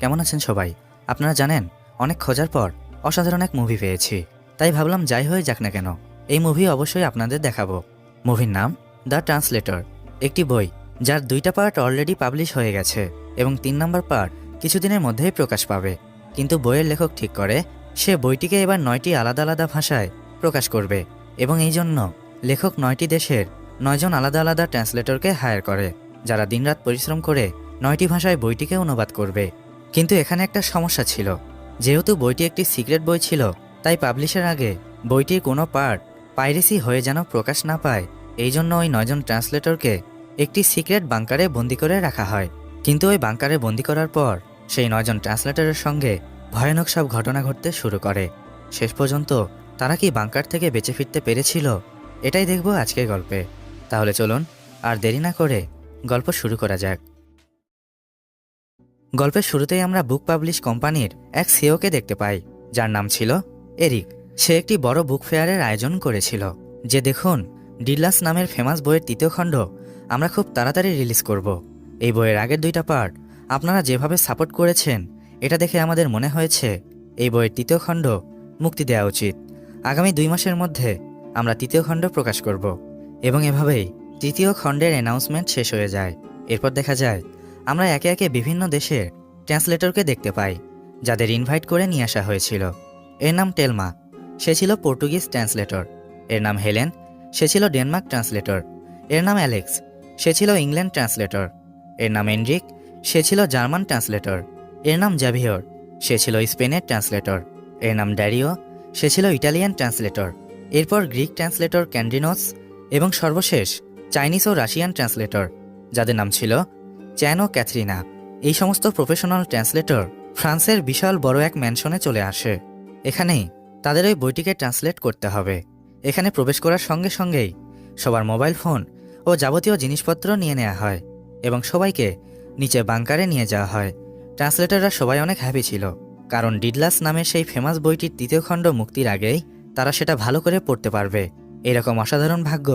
কেমন আছেন সবাই? আপনারা জানেন, অনেক খোঁজার পর অসাধারণ এক মুভি পেয়েছি। তাই ভাবলাম যাই হয়ে যাক না কেন, এই মুভি অবশ্যই আপনাদের দেখাবো। মুভির নাম দ্য ট্রান্সলেটর একটি বই যার দুইটা পার্ট অলরেডি পাবলিশ হয়ে গেছে এবং তিন নম্বর পার্ট কিছুদিনের মধ্যেই প্রকাশ পাবে। কিন্তু বইয়ের লেখক ঠিক করে, সে বইটিকে এবার নয়টি আলাদা আলাদা ভাষায় প্রকাশ করবে এবং এই জন্য লেখক নয়টি দেশের নয়জন আলাদা আলাদা ট্রান্সলেটরকে হায়ার করে, যারা দিনরাত পরিশ্রম করে নয়টি ভাষায় বইটিকে অনুবাদ করবে। কিন্তু এখানে একটা সমস্যা ছিল। যেহেতু বইটি একটি সিক্রেট বই ছিল, তাই পাবলিশের আগে বইটির কোনো পার্ট পাইরেসি হয়ে যেন প্রকাশ না পায়, এই জন্য ওই নয়জন ট্রান্সলেটরকে একটি সিক্রেট বাংকারে বন্দি করে রাখা হয়। কিন্তু ওই বাংকারে বন্দি করার পর সেই নয়জন ট্রান্সলেটরের সঙ্গে ভয়ানক সব ঘটনা ঘটতে শুরু করে। শেষ পর্যন্ত তারা কি বাংকার থেকে বেঁচে ফিরতে পেরেছিল, এটাই দেখব আজকের গল্পে। তাহলে চলুন, আর দেরি না করে গল্প শুরু করা যাক। গল্পের শুরুতেই আমরা বুক পাবলিশ কোম্পানির এক সিওকে দেখতে পাই। যার নাম ছিল এরিক। সে একটি বড় বুক ফেয়ারের আয়োজন করেছিল। যে দেখুন ডিল্লাস নামের ফেমাস বইয়ের তৃতীয় খণ্ড আমরা খুব তাড়াতাড়ি রিলিজ করব। এই বইয়ের আগের দুইটা পার্ট আপনারা যেভাবে সাপোর্ট করেছেন, এটা দেখে আমাদের মনে হয়েছে এই বইয়ের তৃতীয় খণ্ড মুক্তি দেওয়া উচিত। আগামী দুই মাসের মধ্যে আমরা তৃতীয় খণ্ড প্রকাশ করব এবং এভাবেই তৃতীয় খণ্ডের অ্যানাউন্সমেন্ট শেষ হয়ে যায়। এরপর দেখা যায় আমরা একে একে বিভিন্ন দেশের ট্রান্সলেটরকে দেখতে পাই, যাদের ইনভাইট করে নিয়ে আসা হয়েছিল। এর নাম টেলমা, সে ছিল পর্তুগিজ ট্রান্সলেটর। এর নাম হেলেন, সে ছিল ডেনমার্ক ট্রান্সলেটর। এর নাম অ্যালেক্স, সে ছিল ইংল্যান্ড ট্রান্সলেটর। এর নাম এন্ড্রিক সে ছিল জার্মান ট্রান্সলেটর। এর নাম জাভিওর সে ছিল স্পেনের ট্রান্সলেটর। এর নাম ড্যারিও, সে ছিল ইটালিয়ান ট্রান্সলেটর। এরপর গ্রিক ট্রান্সলেটর ক্যান্ডিনোস এবং সর্বশেষ চাইনিজ ও রাশিয়ান ট্রান্সলেটর, যাদের নাম ছিল চ্যান ও ক্যাথরিনা, এই সমস্ত প্রফেশনাল ট্রান্সলেটর ফ্রান্সের বিশাল বড় এক ম্যানশনে চলে আসে। এখানেই তাদের ওই বইটিকে ট্রান্সলেট করতে হবে। এখানে প্রবেশ করার সঙ্গে সঙ্গেই সবার মোবাইল ফোন ও যাবতীয় জিনিসপত্র নিয়ে নেওয়া হয় এবং সবাইকে নিচে বাংকারে নিয়ে যাওয়া হয়। ট্রান্সলেটররা সবাই অনেক হ্যাপি ছিল, কারণ ডিডলাস নামের সেই ফেমাস বইটির তৃতীয় খণ্ড মুক্তির আগেই তারা সেটা ভালো করে পড়তে পারবে। এরকম অসাধারণ ভাগ্য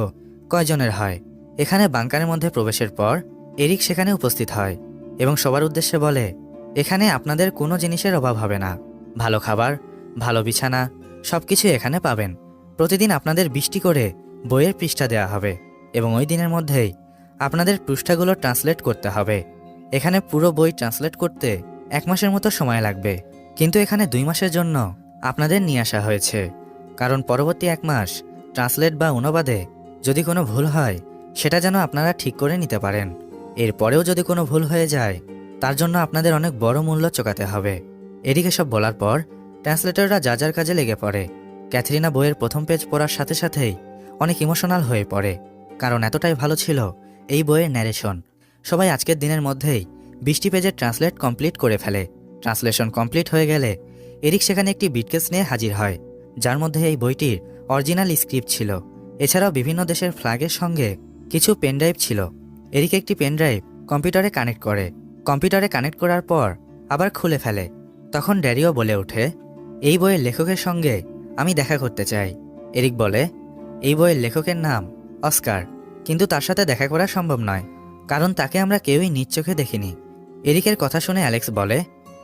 কয়জনের হয়? এখানে বাংকারের মধ্যে প্রবেশের পর এরিক সেখানে উপস্থিত হয় এবং সবার উদ্দেশ্যে বলে, এখানে আপনাদের কোনো জিনিসের অভাব হবে না। ভালো খাবার, ভালো বিছানা সব কিছু এখানে পাবেন। প্রতিদিন আপনাদের বৃষ্টি করে বইয়ের পৃষ্ঠা দেওয়া হবে এবং ওই দিনের মধ্যেই আপনাদের পৃষ্ঠাগুলো ট্রান্সলেট করতে হবে। এখানে পুরো বই ট্রান্সলেট করতে এক মাসের মতো সময় লাগবে। কিন্তু এখানে দুই মাসের জন্য আপনাদের নিয়ে আসা হয়েছে। কারণ পরবর্তী এক মাস ট্রান্সলেট বা অনুবাদে যদি কোনো ভুল হয়, সেটা যেন আপনারা ঠিক করে নিতে পারেন। এরপরেও যদি কোনো ভুল হয়ে যায়, তার জন্য আপনাদের অনেক বড় মূল্য চোকাতে হবে। এদিকে সব বলার পর, ট্রান্সলেটররা যা যার কাজে লেগে পড়ে। ক্যাথরিনা বইয়ের প্রথম পেজ পড়ার সাথে সাথেই অনেক ইমোশনাল হয়ে পড়ে। কারণ এতটাই ভালো ছিল এই বইয়ের ন্যারেশন সবাই আজকের দিনের মধ্যেই বৃষ্টি পেজের ট্রান্সলেট কমপ্লিট করে ফেলে। ট্রান্সলেশন কমপ্লিট হয়ে গেলে এরিক সেখানে একটি বিটকেস নিয়ে হাজির হয়, যার মধ্যে এই বইটির অরিজিনাল স্ক্রিপ্ট ছিল। এছাড়াও বিভিন্ন দেশের ফ্ল্যাগের সঙ্গে কিছু পেনড্রাইভ ছিল। এরিক একটি পেনড্রাইভ কম্পিউটারে কানেক্ট করে। কম্পিউটারে কানেক্ট করার পর আবার খুলে ফেলে। তখন ড্যারিও বলে ওঠে, এই বইয়ের লেখকের সঙ্গে আমি দেখা করতে চাই। এরিক বলে, এই বইয়ের লেখকের নাম অস্কার, কিন্তু তার সাথে দেখা করা সম্ভব নয়, কারণ তাকে আমরা কেউই নিজ চোখে দেখিনি। এরিকের কথা শুনে অ্যালেক্স বলে,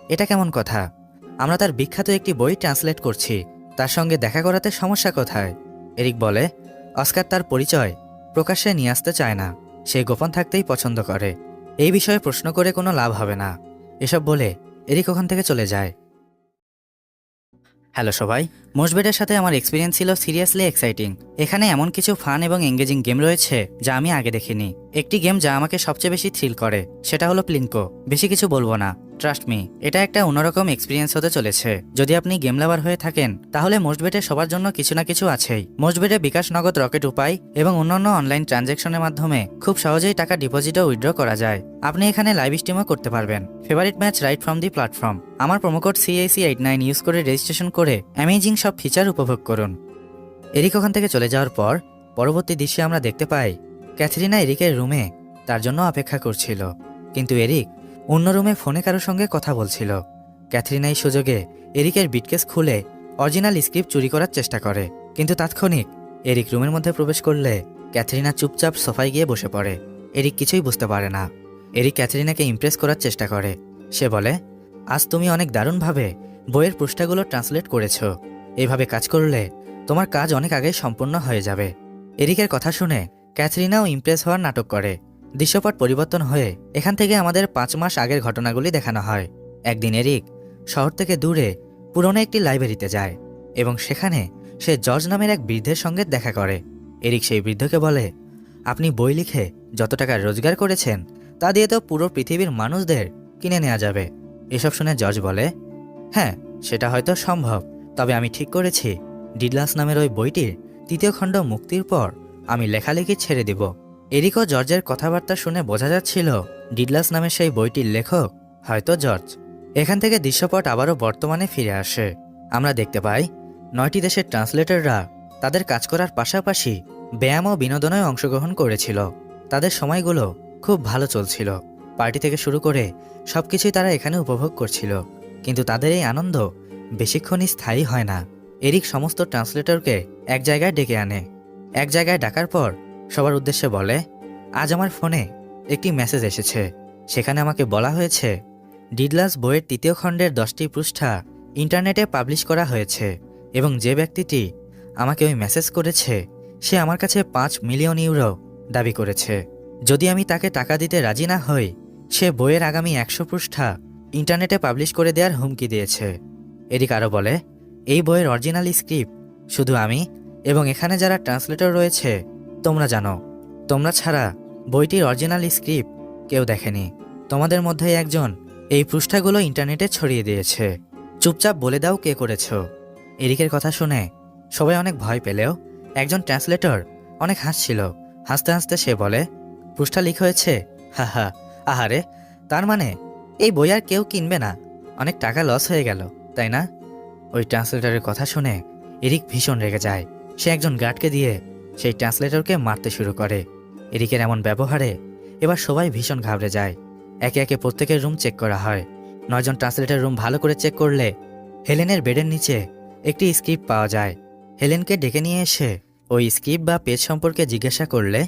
এটা কেমন কথা? আমরা তার বিখ্যাত একটি বই ট্রান্সলেট করছি, তার সঙ্গে দেখা করাতে সমস্যা কোথায়? এরিক বলে, অস্কার তার পরিচয় প্রকাশ্যে নিয়ে আসতে চায় না। সে গোপন থাকতেই পছন্দ করে। এই বিষয়ে প্রশ্ন করে কোনো লাভ হবে না। এসব বলে এরিক ওখান থেকে চলে যায়। হ্যালো সবাই মোসবেডের সাথে আমার এক্সপিরিয়েন্স ছিল সিরিয়াসলি এক্সাইটিং এখানে এমন কিছু ফান এবং এঙ্গেজিং গেম রয়েছে যা আমি আগে দেখিনি। একটি গেম যা আমাকে সবচেয়ে বেশি থ্রিল করে, সেটা হলো প্লিঙ্কো বেশি কিছু বলব না। ট্রাস্ট মি এটা একটা অন্যরকম এক্সপিরিয়েন্স হতে চলেছে। যদি আপনি গেম লাভার হয়ে থাকেন, তাহলে মোস্টবেটে সবার জন্য কিছু না কিছু আছেই। মোস্টবেটে বিকাশ নগদ রকেট উপায় এবং অন্যান্য অনলাইন ট্রানজ্যাকশনের মাধ্যমে খুব সহজেই টাকা ডিপোজিট ও উইথড্র করা যায়। আপনি এখানে লাইভ স্ট্রিমও করতে পারবেন। Favourite match right from the platform আমার promo code C I C eight nine use করে রেজিস্ট্রেশন করে অ্যামেজিং সব ফিচার উপভোগ করুন। এরিক ওখান থেকে চলে যাওয়ার পর, পরবর্তী দৃশ্যে আমরা দেখতে পাই, ক্যাথরিনা এরিকের রুমে তার জন্য অপেক্ষা করছিল। কিন্তু এরিক অন্য রুমে ফোনে কারোর সঙ্গে কথা বলছিল। ক্যাথরিনা এই সুযোগে এরিকের বিটকেস খুলে অরিজিনাল স্ক্রিপ্ট চুরি করার চেষ্টা করে। কিন্তু তাৎক্ষণিক এরিক রুমের মধ্যে প্রবেশ করলে ক্যাথরিনা চুপচাপ সোফায় গিয়ে বসে পড়ে। এরিক কিছুই বুঝতে পারে না। এরিক ক্যাথরিনাকে ইমপ্রেস করার চেষ্টা করে। সে বলে, আজ তুমি অনেক দারুণভাবে বইয়ের পৃষ্ঠাগুলো ট্রান্সলেট করেছ। এইভাবে কাজ করলে তোমার কাজ অনেক আগেই সম্পূর্ণ হয়ে যাবে। এরিকের কথা শুনে ক্যাথরিনাও ইমপ্রেস হওয়ার নাটক করে। দৃশ্যপট পরিবর্তন হয়ে এখান থেকে আমাদের পাঁচ মাস আগের ঘটনাগুলি দেখানো হয়। একদিন এরিক শহর থেকে দূরে পুরনো একটি লাইব্রেরিতে যায় এবং সেখানে সে জর্জ নামের এক বৃদ্ধের সঙ্গে দেখা করে। এরিক সেই বৃদ্ধকে বলে, আপনি বই লিখে যত টাকা রোজগার করেছেন, তা দিয়ে তো পুরো পৃথিবীর মানুষদের কিনে নেওয়া যাবে। এসব শুনে জর্জ বলে হ্যাঁ সেটা হয়তো সম্ভব, তবে আমি ঠিক করেছি। ডিডলাস নামের ওই বইটির তৃতীয় খণ্ড মুক্তির পর আমি লেখালেখি ছেড়ে দিব। এরিক ও জর্জের কথাবার্তা শুনে বোঝা যাচ্ছিল, ডিডলাস নামের সেই বইটির লেখক হয়তো জর্জ। এখান থেকে দৃশ্যপট আবারও বর্তমানে ফিরে আসে। আমরা দেখতে পাই, নয়টি দেশের ট্রান্সলেটররা তাদের কাজ করার পাশাপাশি ব্যায়াম ও বিনোদনে অংশগ্রহণ করেছিল। তাদের সময়গুলো খুব ভালো চলছিল। পার্টি থেকে শুরু করে সব কিছুই তারা এখানে উপভোগ করছিল। কিন্তু তাদের এই আনন্দ বেশিক্ষণই স্থায়ী হয় না। এরিক সমস্ত ট্রান্সলেটরকে এক জায়গায় ডেকে আনে। এক জায়গায় ডাকার পর সবার উদ্দেশ্যে বলে, আজ আমার ফোনে একটি মেসেজ এসেছে। সেখানে আমাকে বলা হয়েছে, ডিডলাস বইয়ের তৃতীয় খণ্ডের দশটি পৃষ্ঠা ইন্টারনেটে পাবলিশ করা হয়েছে এবং যে ব্যক্তিটি আমাকে ওই মেসেজ করেছে, সে আমার কাছে পাঁচ মিলিয়ন ইউরো দাবি করেছে। যদি আমি তাকে টাকা দিতে রাজি না হই, সে বইয়ের আগামী একশো পৃষ্ঠা ইন্টারনেটে পাবলিশ করে দেওয়ার হুমকি দিয়েছে এদিক আরও বলে, এই বইয়ের অরিজিনাল স্ক্রিপ্ট শুধু আমি এবং এখানে যারা ট্রান্সলেটর রয়েছে তোমরা জানো, তোমরা ছাড়া বইটির অরিজিনাল স্ক্রিপ্ট কেউ দেখেনি। তোমাদের মধ্যে একজন এই পৃষ্ঠাগুলো ইন্টারনেটে ছড়িয়ে দিয়েছে। চুপচাপ বলে দাও কে করেছ। এরিকের কথা শুনে সবাই অনেক ভয় পেলেও একজন ট্রান্সলেটর অনেক হাসছিল। হাসতে হাসতে সে বলে, পৃষ্ঠা লিখ হয়েছে? হা হা, আহারে, তার মানে এই বই আর কেউ কিনবে না। অনেক টাকা লস হয়ে গেল, তাই না? ওই ট্রান্সলেটরের কথা শুনে এরিক ভীষণ রেগে যায়। সে একজন গার্ডকে দিয়ে সেই ট্রান্সলেটরকে মারতে শুরু করে। এরিকের এমন ব্যবহারে এবার সবাই ভীষণ ঘাবড়ে যায়। একে একে প্রত্যেকের রুম চেক করা হয়। নয়জন ট্রান্সলেটর রুম ভালো করে চেক করলে হেলেনের বেডের নিচে একটি স্ক্রিপ্ট পাওয়া যায়। হেলেনকে ডেকে নিয়ে এসে ওই স্ক্রিপ্ট বা পেজ সম্পর্কে জিজ্ঞাসা করলে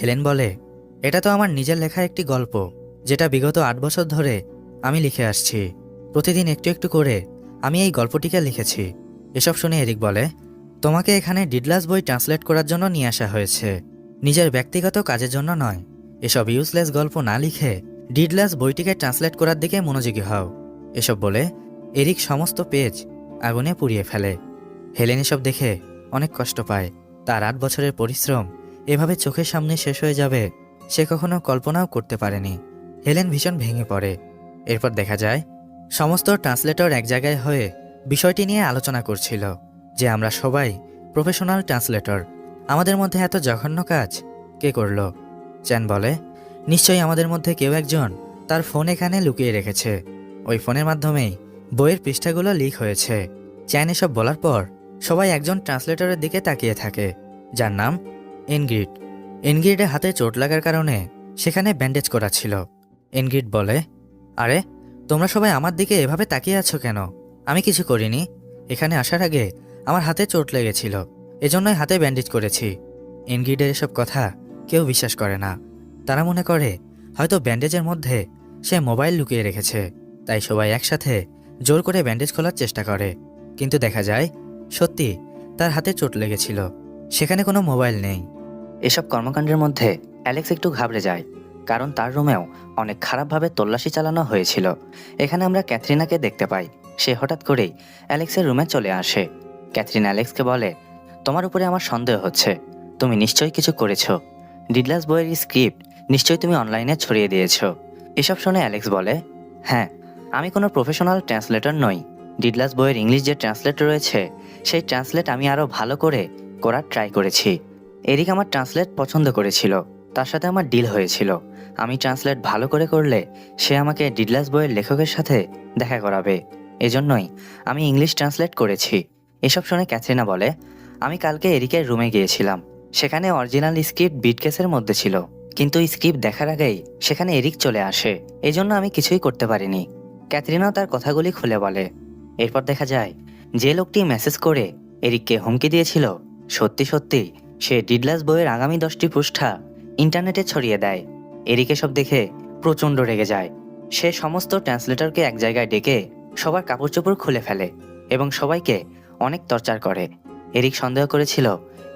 হেলেন বলে, এটা তো আমার নিজের লেখা একটি গল্প, যেটা বিগত আট বছর ধরে আমি লিখে আসছি। প্রতিদিন একটু একটু করে আমি এই গল্পটিকে লিখেছি। এসব শুনে এরিক বলে তোমাকে এখানে ডিডলাস বই ট্রান্সলেট করার জন্য নিয়ে আসা হয়েছে। নিজের ব্যক্তিগত কাজের জন্য নয়। এসব ইউজলেস গল্প না লিখে ডিডলাস বইটিকে ট্রান্সলেট করার দিকে মনোযোগী হও। এসব বলে এরিক সমস্ত পেজ আগুনে পুড়িয়ে ফেলে। হেলেন এসব দেখে অনেক কষ্ট পায়। তার আট বছরের পরিশ্রম এভাবে চোখের সামনে শেষ হয়ে যাবে সে কখনো কল্পনাও করতে পারেনি। হেলেন ভীষণ ভেঙে পড়ে। এরপর দেখা যায়, সমস্ত ট্রান্সলেটর এক জায়গায় হয়ে বিষয়টি নিয়ে আলোচনা করছিল। যে আমরা সবাই প্রফেশনাল ট্রান্সলেটর। আমাদের মধ্যে এত জঘন্য কাজ। কে করল? চ্যান বলে, নিশ্চয়ই আমাদের মধ্যে কেউ একজন তার ফোন এখানে লুকিয়ে রেখেছে। ওই ফোনের মাধ্যমেই বইয়ের পৃষ্ঠাগুলো লিক হয়েছে। চ্যান এসব বলার পর সবাই একজন ট্রান্সলেটরের দিকে তাকিয়ে থাকে, যার নাম এনগ্রিড। এনগ্রিডের হাতে চোট লাগার কারণে সেখানে ব্যান্ডেজ করা ছিল। এনগ্রিড বলে, আরে, তোমরা সবাই আমার দিকে এভাবে তাকিয়ে আছো কেন? আমি কিছু করিনি। এখানে আসার আগে আমার হাতে চোট লেগেছিল। এজন্যই হাতে ব্যান্ডেজ করেছি। এনগ্রিডের এসব কথা কেউ বিশ্বাস করে না। তারা মনে করে, হয়তো ব্যান্ডেজের মধ্যে সে মোবাইল লুকিয়ে রেখেছে। তাই সবাই একসাথে জোর করে ব্যান্ডেজ খোলার চেষ্টা করে। কিন্তু দেখা যায়, সত্যি তার হাতে চোট লেগেছিল। সেখানে কোনো মোবাইল নেই। এসব কর্মকাণ্ডের মধ্যে অ্যালেক্স একটু ঘাবড়ে যায়, কারণ তার রুমেও অনেক খারাপভাবে তল্লাশি চালানো হয়েছিল। এখানে আমরা ক্যাথরিনাকে দেখতে পাই। সে হঠাৎ করেই অ্যালেক্সের রুমে চলে আসে। ক্যাথরিন অ্যালেক্সকে বলে, তোমার উপরে আমার সন্দেহ হচ্ছে। তুমি নিশ্চয়ই কিছু করেছ। ডিডলাস বইয়ের স্ক্রিপ্ট নিশ্চয়ই তুমি অনলাইনে ছড়িয়ে দিয়েছ। এসব শুনে অ্যালেক্স বলে হ্যাঁ আমি কোনো প্রফেশনাল ট্রান্সলেটর নই। ডিডলাস বইয়ের ইংলিশ যে ট্রান্সলেট রয়েছে, সেই ট্রান্সলেট আমি আরও ভালো করে করার ট্রাই করেছি। এরিক আমার ট্রান্সলেট পছন্দ করেছিল। তার সাথে আমার ডিল হয়েছিল। আমি ট্রান্সলেট ভালো করে করলে সে আমাকে ডিডলাস বইয়ের লেখকের সাথে দেখা করাবে। এজন্যই আমি ইংলিশ ট্রান্সলেট করেছি। এসব শুনে ক্যাথরিনা বলে, আমি কালকে এরিকের রুমে গিয়েছিলাম। সেখানে অরিজিনাল স্ক্রিপ্ট বিটকেসের মধ্যে ছিল। কিন্তু স্ক্রিপ্ট দেখার আগেই সেখানে এরিক চলে আসে। এজন্য আমি কিছুই করতে পারিনি। ক্যাথরিনাও তার কথাগুলি খুলে বলে, এরপর দেখা যায়, যে লোকটি মেসেজ করে এরিককে হুমকি দিয়েছিল, সত্যি সত্যি সে ডিডলাস বইয়ের আগামী দশটি পৃষ্ঠা ইন্টারনেটে ছড়িয়ে দেয়। এরিক সব দেখে প্রচণ্ড রেগে যায়। সে সমস্ত ট্রান্সলেটরকে এক জায়গায় ডেকে সবার কাপড় চোপড় খুলে ফেলে এবং সবাইকে অনেক টর্চার করে। এরিক সন্দেহ করেছিল,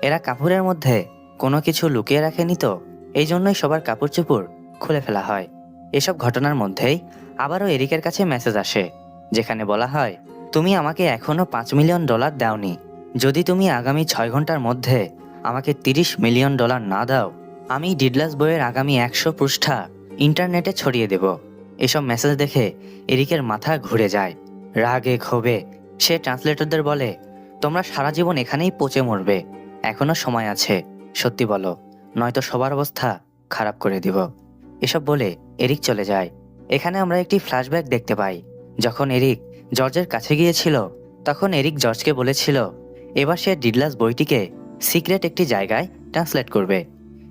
এরা কাপড়ের মধ্যে কোনো কিছু লুকিয়ে রাখেনি তো? এই জন্যই সবার কাপড় চোপড় খুলে ফেলা হয়। এসব ঘটনার মধ্যেই আবারও এরিকের কাছে মেসেজ আসে, যেখানে বলা হয়, তুমি আমাকে এখনও পাঁচ মিলিয়ন ডলার দাওনি। যদি তুমি আগামী ছয় ঘণ্টার মধ্যে আমাকে তিরিশ মিলিয়ন ডলার না দাও, আমি ডিডলাস বইয়ের আগামী একশো পৃষ্ঠা ইন্টারনেটে ছড়িয়ে দেব। এসব মেসেজ দেখে এরিকের মাথা ঘুরে যায়। রাগে, ক্ষোভে সে ট্রান্সলেটরদের বলে, তোমরা সারা জীবন এখানেই পচে মরবে। এখনও সময় আছে। সত্যি বলো, নয়তো সবার অবস্থা খারাপ করে দিব। এসব বলে এরিক চলে যায়। এখানে আমরা একটি ফ্ল্যাশব্যাক দেখতে পাই। যখন এরিক জর্জের কাছে গিয়েছিল, তখন এরিক জর্জকে বলেছিল, এবার সে ডিডলাস বইটিকে সিক্রেট একটি জায়গায় ট্রান্সলেট করবে।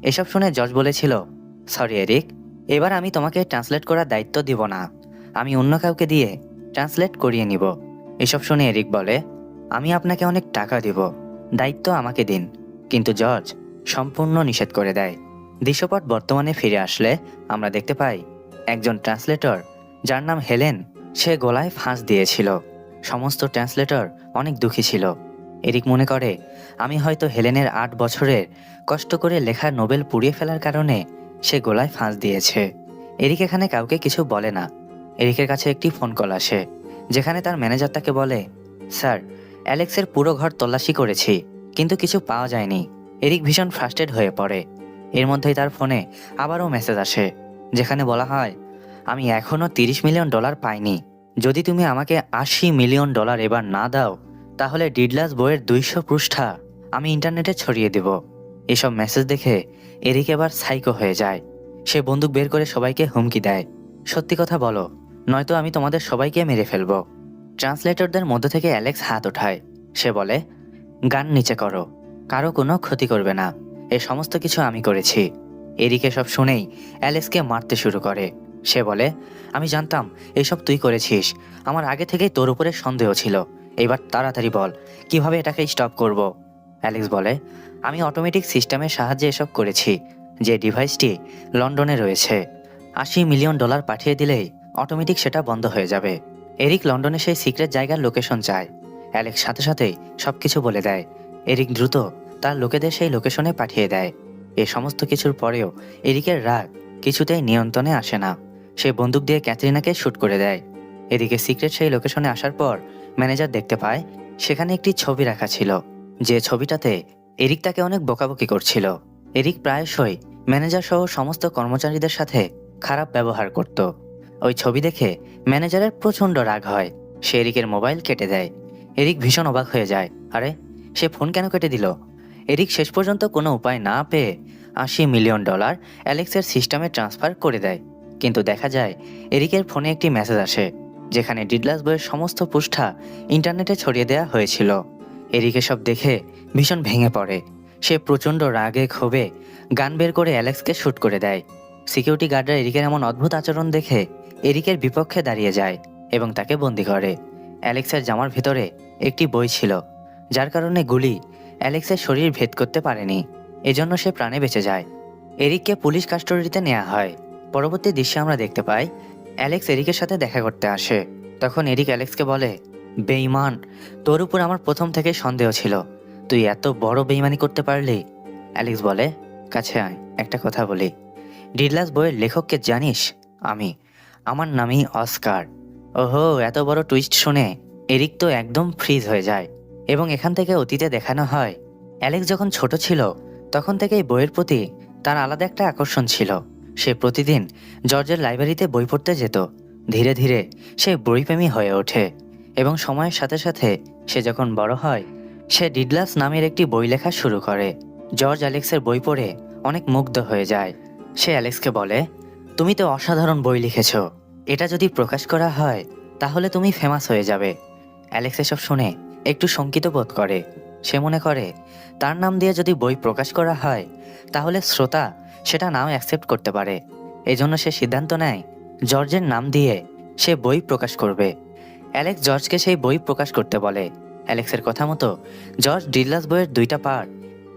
এসব শুনে জর্জ বলেছিল, সরি এরিক, এবার আমি তোমাকে ট্রান্সলেট করার দায়িত্ব দিব না। আমি অন্য কাউকে দিয়ে ট্রান্সলেট করিয়ে নিব। এসব শুনে এরিক বলে, আমি আপনাকে অনেক টাকা দিব, দায়িত্ব আমাকে দিন। কিন্তু জর্জ সম্পূর্ণ নিষেধ করে দেয়। দৃশ্যপট বর্তমানে ফিরে আসলে আমরা দেখতে পাই একজন ট্রান্সলেটর, যার নাম হেলেন, সে গলায় ফাঁস দিয়েছিল। সমস্ত ট্রান্সলেটর অনেক দুঃখী ছিল। এরিক মনে করে, আমি হয়তো হেলেনের আট বছরের কষ্ট করে লেখা নোবেল পুড়িয়ে ফেলার কারণে সে গলায় ফাঁস দিয়েছে। এরিক এখানে কাউকে কিছু বলে না। এরিকের কাছে একটি ফোন কল আসে। যেখানে তার ম্যানেজার তাকে বলে, স্যার, অ্যালেক্সের পুরো ঘর তল্লাশি করেছি, কিন্তু কিছু পাওয়া যায়নি। এরিক ভীষণ ফ্রাস্ট্রেট হয়ে পড়ে। এর মধ্যেই তার ফোনে আবারও মেসেজ আসে, যেখানে বলা হয়, আমি এখনও তিরিশ মিলিয়ন ডলার পাইনি। যদি তুমি আমাকে আশি মিলিয়ন ডলার এবার না দাও, তাহলে ডিডলাস বইয়ের দুইশো পৃষ্ঠা আমি ইন্টারনেটে ছড়িয়ে দেব। এসব মেসেজ দেখে এরিক এবার সাইকো হয়ে যায়। সে বন্দুক বের করে সবাইকে হুমকি দেয়। সত্যি কথা বলো নয়তো আমি তোমাদের সবাইকে মেরে ফেলব। ট্রান্সলেটরদের মধ্যে থেকে অ্যালেক্স হাত ওঠায়। সে বলে, গান নিচে করো, কারও কোনো ক্ষতি করবে না। এ সমস্ত কিছু আমি করেছি। এরিকে সব শুনেই অ্যালেক্সকে মারতে শুরু করে। সে বলে, আমি জানতাম, এসব তুই করেছিস। আমার আগে থেকেই তোর উপরে সন্দেহ ছিল। এবার তাড়াতাড়ি বল, কীভাবে এটাকে স্টপ করব? অ্যালেক্স বলে, আমি অটোমেটিক সিস্টেমের সাহায্যে এসব করেছি। যে ডিভাইসটি লন্ডনে রয়েছে। আশি মিলিয়ন ডলার পাঠিয়ে দিলেই অটোমেটিক সেটা বন্ধ হয়ে যাবে। এরিক লন্ডনে সেই সিক্রেট জায়গার লোকেশন চায়। অ্যালেক্স সাথে সাথেই সব কিছু বলে দেয়। এরিক দ্রুত তার লোকেদের সেই লোকেশনে পাঠিয়ে দেয়। এ সমস্ত কিছুর পরেও এরিকের রাগ কিছুতেই নিয়ন্ত্রণে আসে না। সে বন্দুক দিয়ে ক্যাথরিনাকে শ্যুট করে দেয়। এদিকে সিক্রেট সেই লোকেশনে আসার পর ম্যানেজার দেখতে পায়, সেখানে একটি ছবি রাখা ছিল। যে ছবিটাতে এরিক তাকে অনেক বকাবকি করছিল। এরিক প্রায়শই ম্যানেজার সহ সমস্ত কর্মচারীদের সাথে খারাপ ব্যবহার করত। ওই ছবি দেখে ম্যানেজারের প্রচণ্ড রাগ হয়। সে এরিকের মোবাইল কেটে দেয়। এরিক ভীষণ অবাক হয়ে যায়। আরে, সে ফোন কেন কেটে দিল? এরিক শেষ পর্যন্ত কোনো উপায় না পেয়ে আশি মিলিয়ন ডলার অ্যালেক্সের সিস্টেমে ট্রান্সফার করে দেয়। কিন্তু দেখা যায়, এরিকের ফোনে একটি মেসেজ আসে, যেখানে ডিডলাস বইয়ের সমস্ত পৃষ্ঠা ইন্টারনেটে ছড়িয়ে দেওয়া হয়েছিল। এরিকে সব দেখে ভীষণ ভেঙে পড়ে। সে প্রচণ্ড রাগে ক্ষোভে গান বের করে অ্যালেক্সকে শ্যুট করে দেয়। সিকিউরিটি গার্ডরা এরিকের এমন অদ্ভুত আচরণ দেখে এরিকের বিপক্ষে দাঁড়িয়ে যায় এবং তাকে বন্দি করে। অ্যালেক্সের জামার ভিতরে একটি বই ছিল, যার কারণে গুলি অ্যালেক্সের শরীর ভেদ করতে পারেনি। এজন্য সে প্রাণে বেঁচে যায়। এরিককে পুলিশ কাস্টডিতে নেওয়া হয়। পরবর্তী দৃশ্যে আমরা দেখতে পাই, অ্যালেক্স এরিকের সাথে দেখা করতে আসে। তখন এরিক অ্যালেক্সকে বলে বেইমান তোর উপর আমার প্রথম থেকে সন্দেহ ছিল। তুই এত বড় বেইমানি করতে পারলি? অ্যালেক্স বলে, কাছে আয়, একটা কথা বলি। ডিডলাস বইয়ের লেখককে জানিস আমি আমার নামই অস্কার। ওহো, এত বড় টুইস্ট শুনে এরিক তো একদম ফ্রিজ হয়ে যায় এবং এখান থেকে অতীতে দেখানো হয়। অ্যালেক্স যখন ছোট ছিল, তখন থেকেই বইয়ের প্রতি তার আলাদা একটা আকর্ষণ ছিল। সে প্রতিদিন জর্জের লাইব্রেরিতে বই পড়তে যেত। ধীরে ধীরে সে বইপ্রেমী হয়ে ওঠে এবং সময়ের সাথে সাথে সে যখন বড় হয়, সে ডিডলাস নামের একটি বই লেখা শুরু করে। জর্জ অ্যালেক্সের বই পড়ে অনেক মুগ্ধ হয়ে যায়। সে অ্যালেক্সকে বলে, তুমি তো অসাধারণ বই লিখেছ। এটা যদি প্রকাশ করা হয়, তাহলে তুমি ফেমাস হয়ে যাবে। অ্যালেক্স এসব শুনে একটু শঙ্কিত বোধ করে। সে মনে করে, তার নাম দিয়ে যদি বই প্রকাশ করা হয়, তাহলে শ্রোতা সেটা নাও অ্যাকসেপ্ট করতে পারে। এজন্য সে সিদ্ধান্ত নেয়, জর্জের নাম দিয়ে সে বই প্রকাশ করবে। অ্যালেক্স জর্জকে সেই বই প্রকাশ করতে বলে। অ্যালেক্সের কথা মতো, জর্জ ডিল্লাস বইয়ের দুইটা পার্ট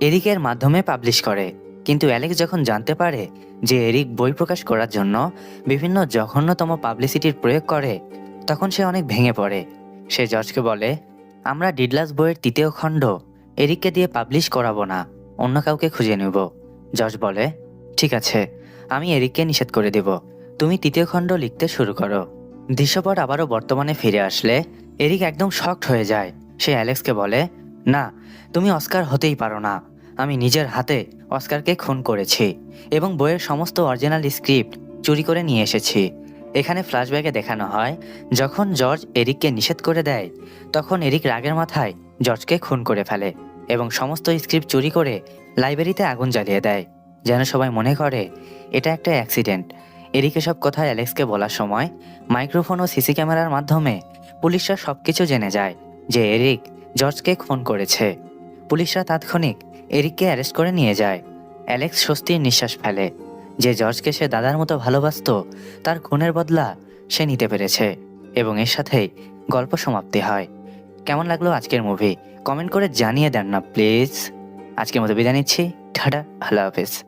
এরিকের মাধ্যমে পাবলিশ করে। কিন্তু অ্যালেক্স যখন জানতে পারে যে এরিক বই প্রকাশ করার জন্য বিভিন্ন জঘন্যতম পাবলিসিটির প্রয়োগ করে, তখন সে অনেক ভেঙে পড়ে। সে জর্জকে বলে, আমরা ডিডলাস বইয়ের তৃতীয় খণ্ড এরিককে দিয়ে পাবলিশ করাবো না, অন্য কাউকে খুঁজে নেব। জর্জ বলে, ঠিক আছে, আমি এরিককে নিষেধ করে দেব। তুমি তৃতীয় খণ্ড লিখতে শুরু করো। দৃশ্যপট আবারও বর্তমানে ফিরে আসলে এরিক একদম শক্ট হয়ে যায়। সে অ্যালেক্সকে বলে, না, তুমি অস্কার হতেই পারো না। আমি নিজের হাতে অস্কারকে খুন করেছি এবং বইয়ের সমস্ত অরিজিনাল স্ক্রিপ্ট চুরি করে নিয়ে এসেছি। এখানে ফ্ল্যাশব্যাকে দেখানো হয়, যখন জর্জ এরিককে নিষেধ করে দেয়, তখন এরিক রাগের মাথায় জর্জকে খুন করে ফেলে এবং সমস্ত স্ক্রিপ্ট চুরি করে লাইব্রেরিতে আগুন জ্বালিয়ে দেয়। যেন সবাই মনে করে, এটা একটা অ্যাক্সিডেন্ট এরিক এসব কথা অ্যালেক্সকে বলার সময় মাইক্রোফোন ও সিসি ক্যামেরার মাধ্যমে পুলিশরা সব কিছু জেনে যায় যে এরিক জর্জকে খুন করেছে। পুলিশরা তাৎক্ষণিক এরিককে অ্যারেস্ট করে নিয়ে যায়। অ্যালেক্স স্বস্তির নিঃশ্বাস ফেলে। যে জর্জকে সে দাদার মতো ভালোবাসত, তার খুনের বদলা সে নিতে পেরেছে এবং এর সাথেই গল্প সমাপ্তি হয়। কেমন লাগল আজকের মুভি? কমেন্ট করে জানিয়ে দেন না, প্লিজ। আজকের মতো বিদায় নিচ্ছি। ঠাডা আল্লাহ হাফেজ।